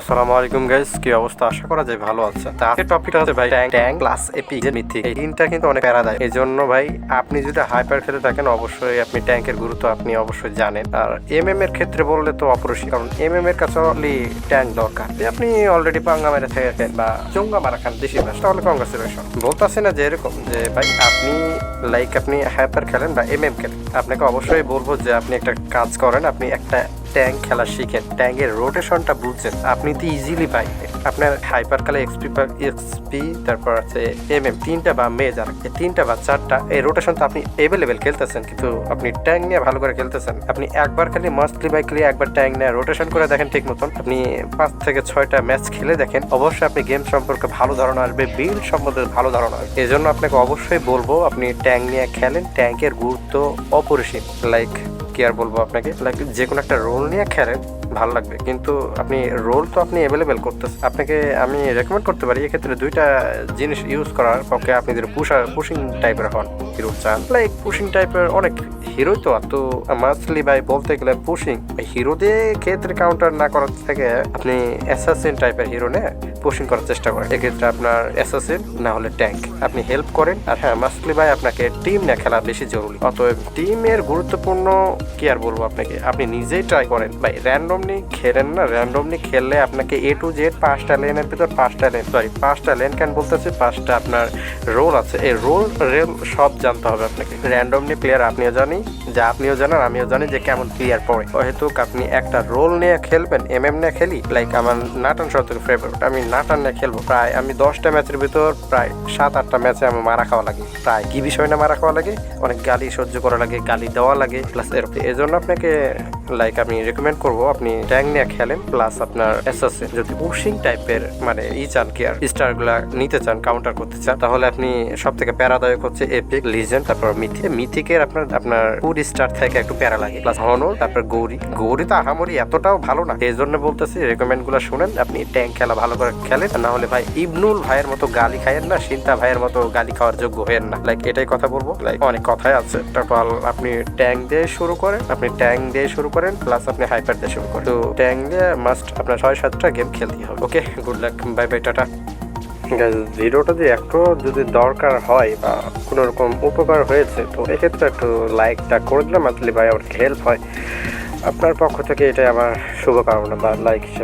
আসসালামু আলাইকুম গাইস কি অবস্থা? আশা করা যায় ভালো আছে। তা আজকের টপিকটা হচ্ছে ভাই প্লাস এপি যে মিথিক এই তিনটা কিন্তু অনেক প্যারা দেয়। ভাই, আপনি যদি হাইপার খেলে থাকেন, অবশ্যই আপনি ট্যাঙ্কের গুরুত্ব আপনি অবশ্যই জানেন। আর এম এম এর ক্ষেত্রে বললে তো কারণ এম এম এর কাছে অনলি ট্যাঙ্ক দরকার। আপনি অলরেডি পাঙ্গা মেরে থাকেন বা চঙ্গা মারা খান, দেশি ম্যাচ তাহলে কংগ্রেচুলেশন না যে এরকম, যে ভাই, আপনি লাইক আপনি হাইপার খেলেন বা এম এম খেলেন। আপনাকে অবশ্যই বলব যে আপনি একটা কাজ করেন, আপনি একটা ট্যাঙ্ক খেলা শিখেন। ট্যাঙ্কের রোটেশনটা বুঝছেন। আপনি তো ইজিলি পাই আপনার হাইপার কালে এক্সপি এক্সপি তারপর আছে এম এম তিনটা বা মেজার এই তিনটা বা চারটা, এই রোটেশন তো আপনি এভেলেবেল খেলতেছেন, কিন্তু আপনি ট্যাঙ্ক নিয়ে ভালো করে খেলতেছেন। আপনি একবার খালি মাস্টলি বাই খালি একবার ট্যাঙ্ক নিয়ে রোটেশন করে দেখেন ঠিক মতন। আপনি পাঁচ থেকে ছয়টা ম্যাচ খেলে দেখেন, অবশ্যই আপনি গেম সম্পর্কে ভালো ধারণা আসবে বিল সম্বন্ধে ভালো ধারণা আসবে। এই জন্য আপনাকে অবশ্যই বলব, আপনি ট্যাঙ্ক নিয়ে খেলেন ট্যাঙ্কের গুরুত্ব অপরিসীম। লাইক কি আর বলব আপনাকে? লাইক যে কোনো একটা রোল নিয়ে খেলেন ভালো লাগবে। কিন্তু আপনি রোল তো আপনি অ্যাভেলেবেল করতেছেন আপনাকে আমি রেকমেন্ড করতে পারি, এক্ষেত্রে দুইটা জিনিস ইউজ করার পক্ষে আপনি যদি পুষার পুশিং টাইপের হন হিরো চান। লাইক পুশিং টাইপের অনেক হিরোই তো তো মাসলি ভাই বলতে গেলে পুশিং হিরো দিয়ে ক্ষেত্রে কাউন্টার না করার থেকে আপনি অ্যাসাসিন টাইপের হিরো নিয়ে পুশিং করার চেষ্টা করেন। এক্ষেত্রে আপনার অ্যাসাসিন না হলে ট্যাঙ্ক আপনি হেল্প করেন, আর হ্যাঁ মাসলি ভাই আপনাকে টিম নিয়ে খেলা বেশি জরুরি। অতএব টিমের গুরুত্বপূর্ণ কি আর বলব আপনাকে? আপনি নিজেই ট্রাই করেন। ভাই র্যান্ডমলি খেলেন না? র্যান্ডমলি খেললে আপনাকে এ টু জেড পাঁচটা লেনের ভিতর পাঁচটা লেন সরি পাঁচটা লেন কেন বলতেছি? পাঁচটা আপনার রোল আছে। এই রোল রেল সব জানতে হবে আপনাকে। র্যান্ডমলি প্লেয়ার আপনিও জানি, যে আপনিও জানেন, আমিও জানি যে কেমন প্লেয়ার পড়ে। হয়তো আপনি একটা রোল নিয়ে খেলবেন এম এম নিয়ে খেলি লাইক আমার নাটান থেকে ফেভারিট আমি নাটান নিয়ে খেলব। প্রায় আমি দশটা ম্যাচের ভিতর প্রায় সাত, আটটা ম্যাচে আমার মারা খাওয়া লাগে। প্রায় কি বিষয় না মারা খাওয়া লাগে? অনেক গালি সহ্য করা লাগে, গালি দেওয়া লাগে প্লাস এর এই জন্য আপনাকে লাইক আমি রেকমেন্ড করব, আপনি ট্যাং নিয়ে খেলেন প্লাস আপনার এসএসএ যদি পুশিং টাইপের মানে ই চান কি আর স্টারগুলা নিতে চান কাউন্টার করতে চান, তাহলে আপনি সব থেকে প্যারাদায়ক হচ্ছে এপিক লিজেন্ড তারপর মিথি মিথিকের আপনার আপনার ফুড স্টার থেকে একটু প্যারা লাগে প্লাস হনর তারপর গৌরী। গৌরী তো আহামরি এতটাও ভালো না। এই জন্য বলতেছি রেকমেন্ডগুলো শুনেন, আপনি ট্যাঙ্ক খেলা ভালো করে খেলেন না হলে ভাই ইবনুল ভাইয়ের মতো গালি খাইয়েন না, সিন্তা ভাইয়ের মতো গালি খাওয়ার যোগ্য হয়েন না। লাইক এটাই কথা বলব। লাইক অনেক কথাই আছে। তারপর আপনি ট্যাঙ্ক দিয়ে শুরু করেন, আপনি ট্যাঙ্ক দিয়ে শুরু করেন প্লাস আপনি হাইপার দিয়ে শুরু করেন। তো ট্যাং দিয়ে মাস্ট আপনার ছয় সাতটা গেম খেলতে হবে। Okay good luck bye bye tata. ভিডিওটা যদি একটু যদি দরকার হয় বা কোনো রকম উপকার হয়েছে, তো এক্ষেত্রে একটু লাইকটা করে দিলাম আসলে ভাই আমার হেল্প হয়। আপনার পক্ষ থেকে এটাই আমার শুভকামনা বা লাইক হিসেবে।